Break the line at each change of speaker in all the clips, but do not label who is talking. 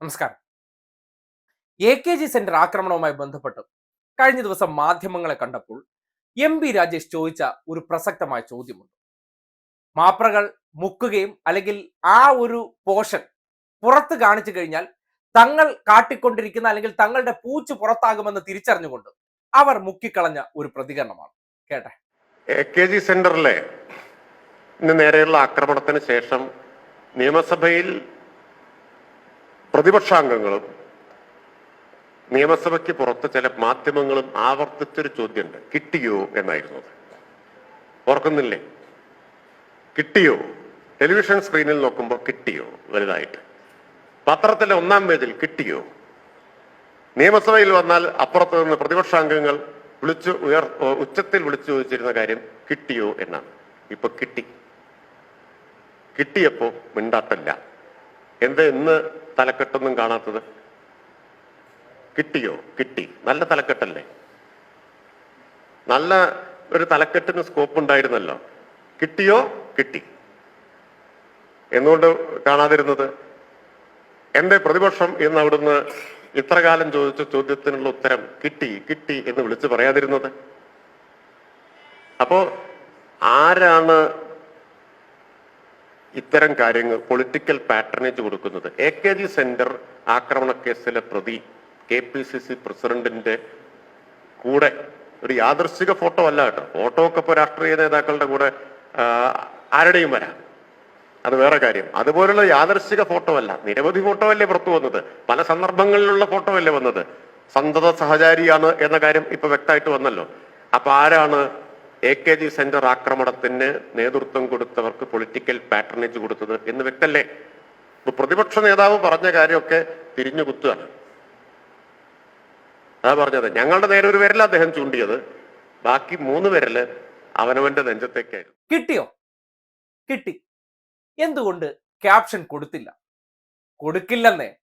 നമസ്കാരം. A K G centre ആക്രമണവുമായി ബന്ധപ്പെട്ട് കഴിഞ്ഞ ദിവസം മാധ്യമങ്ങളെ കണ്ടപ്പോൾ എം പി രാജേഷ് ചോദിച്ച ഒരു പ്രസക്തമായ ചോദ്യമുണ്ട്. മാപ്രകൾ മുക്കുകയും അല്ലെങ്കിൽ ആ ഒരു പോഷൻ പുറത്ത് കാണിച്ചു കഴിഞ്ഞാൽ തങ്ങൾ കാട്ടിക്കൊണ്ടിരിക്കുന്ന അല്ലെങ്കിൽ തങ്ങളുടെ പൂച്ച് പുറത്താകുമെന്ന് തിരിച്ചറിഞ്ഞുകൊണ്ട് അവർ മുക്കിക്കളഞ്ഞ ഒരു പ്രതികരണമാണ്. കേട്ടെ.
എ കെ ജി സെന്ററിലെ നേരെയുള്ള ആക്രമണത്തിന് ശേഷം നിയമസഭയിൽ പ്രതിപക്ഷാംഗങ്ങളും നിയമസഭയ്ക്ക് പുറത്ത് ചില മാധ്യമങ്ങളും ആവർത്തിച്ചൊരു ചോദ്യമുണ്ട്. കിട്ടിയോ എന്നായിരുന്നു. ഓർക്കുന്നില്ലേ? കിട്ടിയോ? ടെലിവിഷൻ സ്ക്രീനിൽ നോക്കുമ്പോൾ കിട്ടിയോ? വലുതായിട്ട്. പത്രത്തിലെ ഒന്നാം പേജിൽ കിട്ടിയോ? നിയമസഭയിൽ വന്നാൽ അപ്പുറത്ത് നിന്ന് പ്രതിപക്ഷാംഗങ്ങൾ വിളിച്ചു ഉയർ ഉച്ചത്തിൽ വിളിച്ചു ചോദിച്ചിരുന്ന കാര്യം കിട്ടിയോ എന്നാണ്. ഇപ്പൊ കിട്ടി. കിട്ടിയപ്പോ മിണ്ടാട്ടല്ല എന്താ ഇന്ന് തലക്കെട്ടൊന്നും കാണാത്തത്? കിട്ടിയോ? കിട്ടി. നല്ല തലക്കെട്ടല്ലേ? നല്ല ഒരു തലക്കെട്ടിന് സ്കോപ്പ് ഉണ്ടായിരുന്നല്ലോ. കിട്ടിയോ? കിട്ടി. എന്തുകൊണ്ട് കാണാതിരുന്നത്? എന്റെ പ്രതിപക്ഷം എന്ന് അവിടുന്ന് ഇത്രകാലം ചോദിച്ച ചോദ്യത്തിനുള്ള ഉത്തരം കിട്ടി കിട്ടി എന്ന് വിളിച്ചു പറയാതിരുന്നത്? അപ്പോ ആരാണ് ഇത്തരം കാര്യങ്ങൾ പൊളിറ്റിക്കൽ പാറ്റേണേജ് കൊടുക്കുന്നത്. എ കെ ജി സെന്റർ ആക്രമണ കേസിലെ പ്രതി കെ പി സി സി പ്രസിഡന്റിന്റെ കൂടെ ഒരു യാദർശിക ഫോട്ടോ അല്ല കേട്ടോ. ഫോട്ടോ ഒക്കെ രാഷ്ട്രീയ നേതാക്കളുടെ കൂടെ ആരുടെയും വരാം. അത് വേറെ കാര്യം. അതുപോലുള്ള യാദർശിക ഫോട്ടോ അല്ല. നിരവധി ഫോട്ടോ അല്ലേ പുറത്തു വന്നത്. പല സന്ദർഭങ്ങളിലുള്ള ഫോട്ടോ അല്ലേ വന്നത്. സന്തത സഹചാരിയാണ് എന്ന കാര്യം ഇപ്പൊ വ്യക്തമായിട്ട് വന്നല്ലോ. അപ്പൊ ആരാണ് എ കെ ജി സെന്റർ ആക്രമണത്തിന് നേതൃത്വം കൊടുത്തവർക്ക് പൊളിറ്റിക്കൽ പാറ്റേണേജ് കൊടുത്തത് എന്ന് വ്യക്തല്ലേ? പ്രതിപക്ഷ നേതാവ് പറഞ്ഞ കാര്യമൊക്കെ തിരിഞ്ഞു കുത്തുകയാണ്. അതാ പറഞ്ഞത്. ഞങ്ങളുടെ നേരെ ഒരു വിരല അദ്ദേഹം ചൂണ്ടിയത്. ബാക്കി മൂന്ന് വിരൽ അവനവന്റെ നെഞ്ചത്തേക്കായിരുന്നു.
കിട്ടിയോ? കിട്ടി. എന്തുകൊണ്ട് ക്യാപ്ഷൻ കൊടുത്തില്ല? കൊടുക്കില്ലെന്നേ.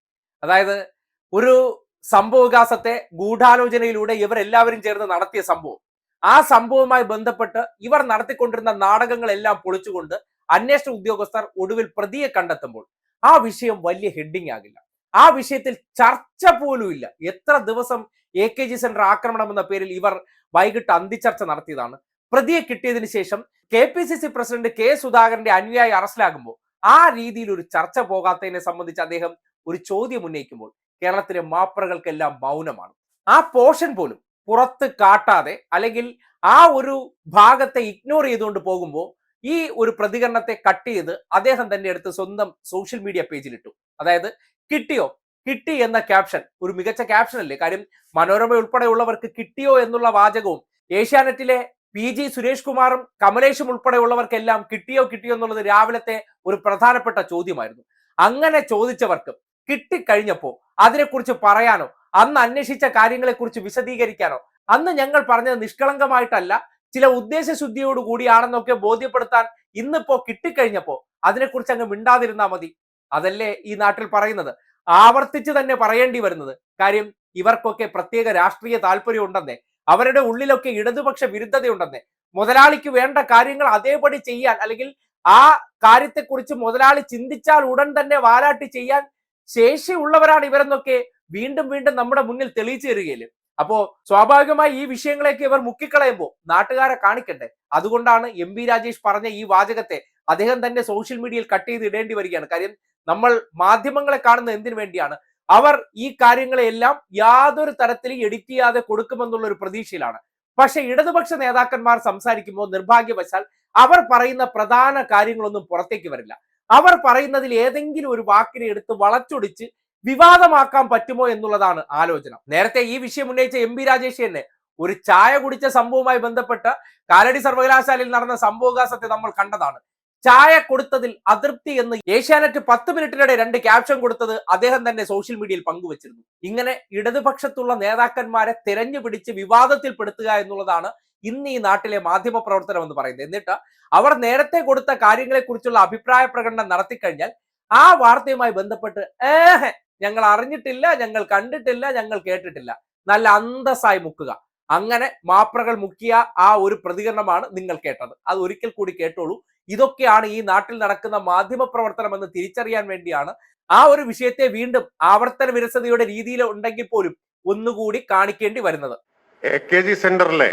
അതായത് ഒരു സംഭവവികാസത്തെ ഗൂഢാലോചനയിലൂടെ ഇവരെല്ലാവരും ചേർന്ന് നടത്തിയ സംഭവം. ആ സംഭവവുമായി ബന്ധപ്പെട്ട് ഇവർ നടത്തിക്കൊണ്ടിരുന്ന നാടകങ്ങളെല്ലാം പൊളിച്ചുകൊണ്ട് അന്വേഷണ ഉദ്യോഗസ്ഥർ ഒടുവിൽ പ്രതിയെ കണ്ടെത്തുമ്പോൾ ആ വിഷയം വലിയ ഹെഡിങ് ആകില്ല. ആ വിഷയത്തിൽ ചർച്ച പോലും ഇല്ല. എത്ര ദിവസം എ കെ ജി സെന്റർ ആക്രമണം എന്ന പേരിൽ ഇവർ വൈകിട്ട് അന്തിച്ചർച്ച നടത്തിയതാണ്. പ്രതിയെ കിട്ടിയതിനു ശേഷം K P C C president K സുധാകരന്റെ അനുയായി അറസ്റ്റിലാകുമ്പോൾ ആ രീതിയിൽ ഒരു ചർച്ച പോകാത്തതിനെ സംബന്ധിച്ച് അദ്ദേഹം ഒരു ചോദ്യം ഉന്നയിക്കുമ്പോൾ കേരളത്തിലെ മാപ്രകൾക്കെല്ലാം മൗനമാണ്. ആ പോർഷൻ പോലും പുറത്ത് കാട്ടാതെ അല്ലെങ്കിൽ ആ ഒരു ഭാഗത്തെ ഇഗ്നോർ ചെയ്തുകൊണ്ട് പോകുമ്പോൾ ഈ ഒരു പ്രതികരണത്തെ കട്ട് ചെയ്ത് അദ്ദേഹം തന്നെ എടുത്ത് സ്വന്തം സോഷ്യൽ മീഡിയ പേജിലിട്ടു അതായത് കിട്ടിയോ? കിട്ടി എന്ന ക്യാപ്ഷൻ ഒരു മികച്ച ക്യാപ്ഷൻ അല്ലേ? കാര്യം മനോരമ ഉൾപ്പെടെയുള്ളവർക്ക് കിട്ടിയോ എന്നുള്ള വാചകവും ഏഷ്യാനെറ്റിലെ പി ജി സുരേഷ് കുമാറും കമലേഷും ഉൾപ്പെടെയുള്ളവർക്കെല്ലാം കിട്ടിയോ കിട്ടിയോ എന്നുള്ളത് രാവിലത്തെ ഒരു പ്രധാനപ്പെട്ട ചോദ്യമായിരുന്നു. അങ്ങനെ ചോദിച്ചവർക്ക് കിട്ടിക്കഴിഞ്ഞപ്പോ അതിനെക്കുറിച്ച് പറയാനോ? അന്ന് അന്വേഷിച്ച കാര്യങ്ങളെക്കുറിച്ച് വിശദീകരിക്കാനോ. അന്ന് ഞങ്ങൾ പറഞ്ഞത് നിഷ്കളങ്കമായിട്ടല്ല ചില ഉദ്ദേശശുദ്ധിയോട് കൂടിയാണെന്നൊക്കെ ബോധ്യപ്പെടുത്താൻ ഇന്നിപ്പോ കിട്ടിക്കഴിഞ്ഞപ്പോ അതിനെക്കുറിച്ച് അങ്ങ് മിണ്ടാതിരുന്നാ മതി. അതല്ലേ ഈ നാട്ടിൽ പറയുന്നത്? ആവർത്തിച്ച് തന്നെ പറയേണ്ടി വരുന്നത്. കാര്യം ഇവർക്കൊക്കെ പ്രത്യേക രാഷ്ട്രീയ താല്പര്യം ഉണ്ടെന്നേ അവരുടെ ഉള്ളിലൊക്കെ ഇടതുപക്ഷ വിരുദ്ധതയുണ്ടെന്നേ. മുതലാളിക്ക് വേണ്ട കാര്യങ്ങൾ അതേപടി ചെയ്യാൻ അല്ലെങ്കിൽ ആ കാര്യത്തെക്കുറിച്ച് മുതലാളി ചിന്തിച്ചാൽ ഉടൻ തന്നെ വാലാട്ടി ചെയ്യാൻ ശേഷിയുള്ളവരാണ് ഇവരെന്നൊക്കെ വീണ്ടും വീണ്ടും നമ്മുടെ മുന്നിൽ തെളിയിച്ചു തരികയില്ലേ? അപ്പോ സ്വാഭാവികമായി ഈ വിഷയങ്ങളെയൊക്കെ ഇവർ മുക്കിക്കളയുമ്പോൾ നാട്ടുകാരെ കാണിക്കട്ടെ അതുകൊണ്ടാണ് എം ബി രാജേഷ് പറഞ്ഞ ഈ വാചകത്തെ അദ്ദേഹം തന്നെ സോഷ്യൽ മീഡിയയിൽ കട്ട് ചെയ്ത് ഇടേണ്ടി വരികയാണ്. കാര്യം നമ്മൾ മാധ്യമങ്ങളെ കാണുന്നത് എന്തിനു വേണ്ടിയാണ്? അവർ ഈ കാര്യങ്ങളെല്ലാം യാതൊരു തരത്തിലും എഡിറ്റ് ചെയ്യാതെ കൊടുക്കുമെന്നുള്ള ഒരു പ്രതീക്ഷയിലാണ്. പക്ഷെ ഇടതുപക്ഷ നേതാക്കന്മാർ സംസാരിക്കുമ്പോൾ നിർഭാഗ്യവശാൽ അവർ പറയുന്ന പ്രധാന കാര്യങ്ങളൊന്നും പുറത്തേക്ക് വരില്ല. അവർ പറയുന്നതിൽ ഏതെങ്കിലും ഒരു വാക്കിനെ എടുത്ത് വളച്ചൊടിച്ച് വിവാദമാക്കാൻ പറ്റുമോ എന്നുള്ളതാണ് ആലോചന. നേരത്തെ ഈ വിഷയം ഉന്നയിച്ച എം രാജേഷ് തന്നെ ഒരു ചായ കുടിച്ച സംഭവവുമായി ബന്ധപ്പെട്ട് കാലടി സർവകലാശാലയിൽ നടന്ന സംഭവകാശത്തെ നമ്മൾ കണ്ടതാണ്. ചായ കൊടുത്തതിൽ അതൃപ്തി എന്ന് ഏഷ്യാനെറ്റ് പത്ത് മിനിറ്റിനിടെ രണ്ട് ക്യാപ്ഷൻ കൊടുത്തത് അദ്ദേഹം തന്നെ സോഷ്യൽ മീഡിയയിൽ പങ്കുവച്ചിരുന്നു. ഇങ്ങനെ ഇടതുപക്ഷത്തുള്ള നേതാക്കന്മാരെ തിരഞ്ഞു പിടിച്ച് വിവാദത്തിൽപ്പെടുത്തുക എന്നുള്ളതാണ് ഇന്ന് ഈ നാട്ടിലെ മാധ്യമ പ്രവർത്തനം എന്ന് പറയുന്നത്. എന്നിട്ട് അവർ നേരത്തെ കൊടുത്ത കാര്യങ്ങളെക്കുറിച്ചുള്ള അഭിപ്രായ പ്രകടനം നടത്തിക്കഴിഞ്ഞാൽ ആ വാർത്തയുമായി ബന്ധപ്പെട്ട് ഏഹ് ഞങ്ങൾ അറിഞ്ഞിട്ടില്ല ഞങ്ങൾ കണ്ടിട്ടില്ല ഞങ്ങൾ കേട്ടിട്ടില്ല. നല്ല അന്തസ്സായി മുക്കുക. അങ്ങനെ മാപ്രകൾ മുക്കിയ ആ ഒരു പ്രതികരണമാണ് നിങ്ങൾ കേട്ടത്. അത് ഒരിക്കൽ കൂടി കേട്ടോളൂ. ഇതൊക്കെയാണ് ഈ നാട്ടിൽ നടക്കുന്ന മാധ്യമ പ്രവർത്തനം എന്ന് തിരിച്ചറിയാൻ വേണ്ടിയാണ് ആ ഒരു വിഷയത്തെ വീണ്ടും ആവർത്തന വിരസതയുടെ രീതിയിൽ ഉണ്ടെങ്കിൽ പോലും ഒന്നുകൂടി കാണിക്കേണ്ടി വരുന്നത്.
എ കെ ജി സെന്ററിലെ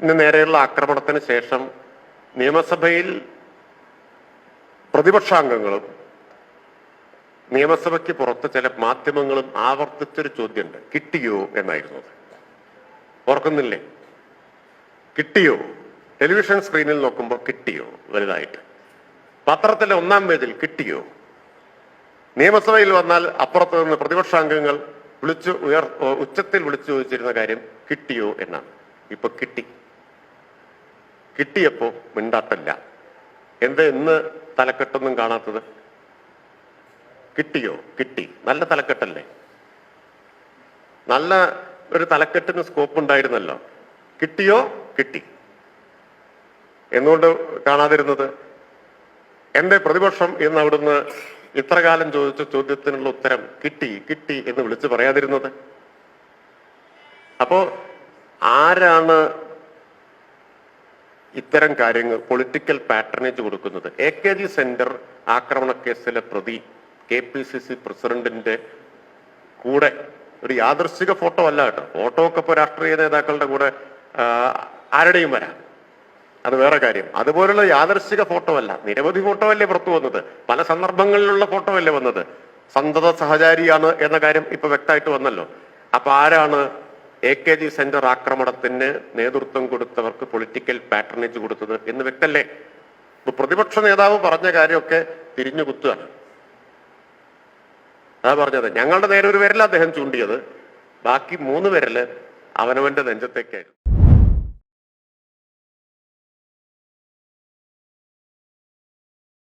ഇന്ന് നേരെയുള്ള ആക്രമണത്തിന് ശേഷം നിയമസഭയിൽ പ്രതിപക്ഷാംഗങ്ങളും നിയമസഭയ്ക്ക് പുറത്ത് ചില മാധ്യമങ്ങളും ആവർത്തിച്ചൊരു ചോദ്യമുണ്ട്. കിട്ടിയോ എന്നായിരുന്നു അത്. ഓർക്കുന്നില്ലേ? കിട്ടിയോ? ടെലിവിഷൻ സ്ക്രീനിൽ നോക്കുമ്പോൾ കിട്ടിയോ? വലുതായിട്ട്. പത്രത്തിലെ ഒന്നാം പേജിൽ കിട്ടിയോ? നിയമസഭയിൽ വന്നാൽ അപ്പുറത്ത് നിന്ന് പ്രതിപക്ഷാംഗങ്ങൾ വിളിച്ചു ഉയർ ഉച്ചത്തിൽ വിളിച്ചു ചോദിച്ചിരുന്ന കാര്യം കിട്ടിയോ എന്നാണ്. ഇപ്പൊ കിട്ടി. കിട്ടിയപ്പോ മിണ്ടാട്ടല്ല എന്താ ഇന്ന് തലക്കെട്ടൊന്നും കാണാത്തത്? കിട്ടിയോ? കിട്ടി. നല്ല തലക്കെട്ടല്ലേ? നല്ല ഒരു തലക്കെട്ടിന് സ്കോപ്പ് ഉണ്ടായിരുന്നല്ലോ. കിട്ടിയോ? കിട്ടി. എന്തുകൊണ്ട് കാണാതിരുന്നത്? എന്റെ പ്രതിപക്ഷം എന്ന് അവിടുന്ന് ഇത്രകാലം ചോദിച്ച ചോദ്യത്തിനുള്ള ഉത്തരം കിട്ടി കിട്ടി എന്ന് വിളിച്ചു പറയാതിരുന്നത്? അപ്പോ ആരാണ് ഇത്തരം കാര്യങ്ങൾ പൊളിറ്റിക്കൽ പാറ്റേണേജ് കൊടുക്കുന്നത്? എ കെ ജി സെന്റർ ആക്രമണ കേസിലെ പ്രതി കെ പി സി സി പ്രസിഡന്റിന്റെ കൂടെ ഒരു യാദർശിക ഫോട്ടോ അല്ല കേട്ടോ. ഫോട്ടോ ഒക്കെ ഇപ്പൊ രാഷ്ട്രീയ നേതാക്കളുടെ കൂടെ ആരുടെയും വരാം. അത് വേറെ കാര്യം. അതുപോലുള്ള യാദർശിക ഫോട്ടോ അല്ല. നിരവധി ഫോട്ടോ അല്ലേ പുറത്തു വന്നത്? പല സന്ദർഭങ്ങളിലുള്ള ഫോട്ടോ അല്ലേ വന്നത്? സന്തത സഹചാരിയാണ് എന്ന കാര്യം ഇപ്പൊ വ്യക്തമായിട്ട് വന്നല്ലോ. അപ്പൊ ആരാണ് എ കെ ജി സെന്റർ ആക്രമണത്തിന് നേതൃത്വം കൊടുത്തവർക്ക് പൊളിറ്റിക്കൽ പാറ്റേണേജ് കൊടുത്തത് എന്ന് വ്യക്തല്ലേ പ്രതിപക്ഷ നേതാവ് പറഞ്ഞ കാര്യമൊക്കെ തിരിഞ്ഞു കുത്തുകയാണ് അതാ പറഞ്ഞത്. ഞങ്ങളുടെ നേരെ ഒരു വിരല അദ്ദേഹം ചൂണ്ടിയത്. ബാക്കി മൂന്ന് വിരൽ അവനവന്റെ നെഞ്ചത്തേക്കായിരുന്നു.